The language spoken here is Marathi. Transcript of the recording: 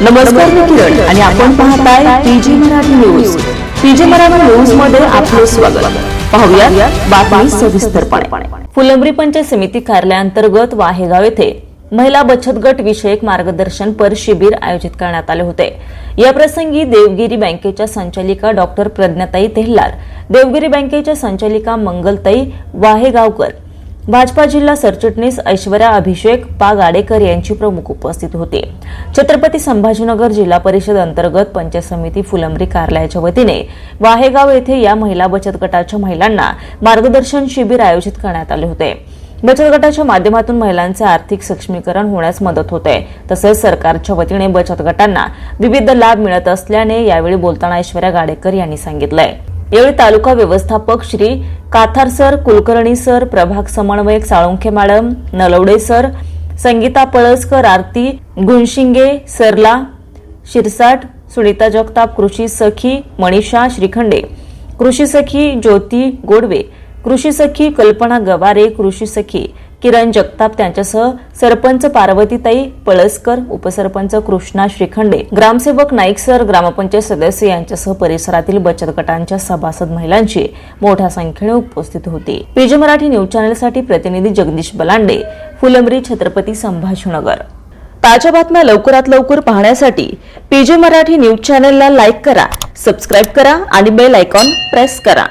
नमस्कार मी किरण आणि आपण पाहताय PG Marathi news. PG Marathi न्यूजमध्ये आपले स्वागत. पाहूया बातमी सविस्तरपणे. फुलंब्री पंचायत समिती कार्यालयाअंतर्गत वाहेगाव येथे महिला बचत गट विषयक मार्गदर्शन पर शिबिर आयोजित करण्यात आले होते. या प्रसंगी देवगिरी बँकेच्या संचालिका डॉक्टर प्रज्ञाताई तेल्हार देवगिरी बँकेच्या संचालिका मंगलताई वाहेगावकर भाजपा जिल्हा सरचिटणीस ऐश्वर्या अभिषेक पा गाडेकर यांची प्रमुख उपस्थित होती. छत्रपती संभाजीनगर जिल्हा परिषद अंतर्गत पंचायत समिती फुलंब्री कार्यालयाच्या वतीने वाहेगाव येथे या महिला बचत गटाच्या महिलांना मार्गदर्शन शिबिर आयोजित करण्यात आले होते. बचत गटाच्या माध्यमातून महिलांचे आर्थिक सक्षमीकरण होण्यास मदत होते. तसेच सरकारच्या वतीने बचत गटांना विविध लाभ मिळत असल्याने यावेळी बोलताना ऐश्वर्या गाडेकर यांनी सांगितलंय. यावेळी तालुका व्यवस्थापक श्री काथार सर कुलकर्णी सर प्रभाग समन्वयक साळुंखे मॅडम नलवडे सर संगीता पळसकर आरती गुणशिंगे सरला शिरसाट सुनीता जगताप कृषी सखी मनीषा श्रीखंडे कृषी सखी ज्योती गोडवे कृषी सखी कल्पना गवारे कृषी सखी किरण जगताप त्यांच्यासह सरपंच पार्वतीताई पळसकर उपसरपंच कृष्णा श्रीखंडे ग्रामसेवक नाईक सर ग्रामपंचायत सदस्य यांच्यासह परिसरातील बचत गटांच्या सभासद महिलांची मोठ्या संख्येने उपस्थित होती. पीजे मराठी न्यूज चॅनेलसाठी प्रतिनिधी जगदीश बलांडे फुलंब्री छत्रपती संभाजीनगर. ताज्या बातम्या लवकरात लवकर पाहण्यासाठी पीजे मराठी न्यूज चॅनेलला लाईक करा सबस्क्राईब करा आणि बेल आयकॉन प्रेस करा.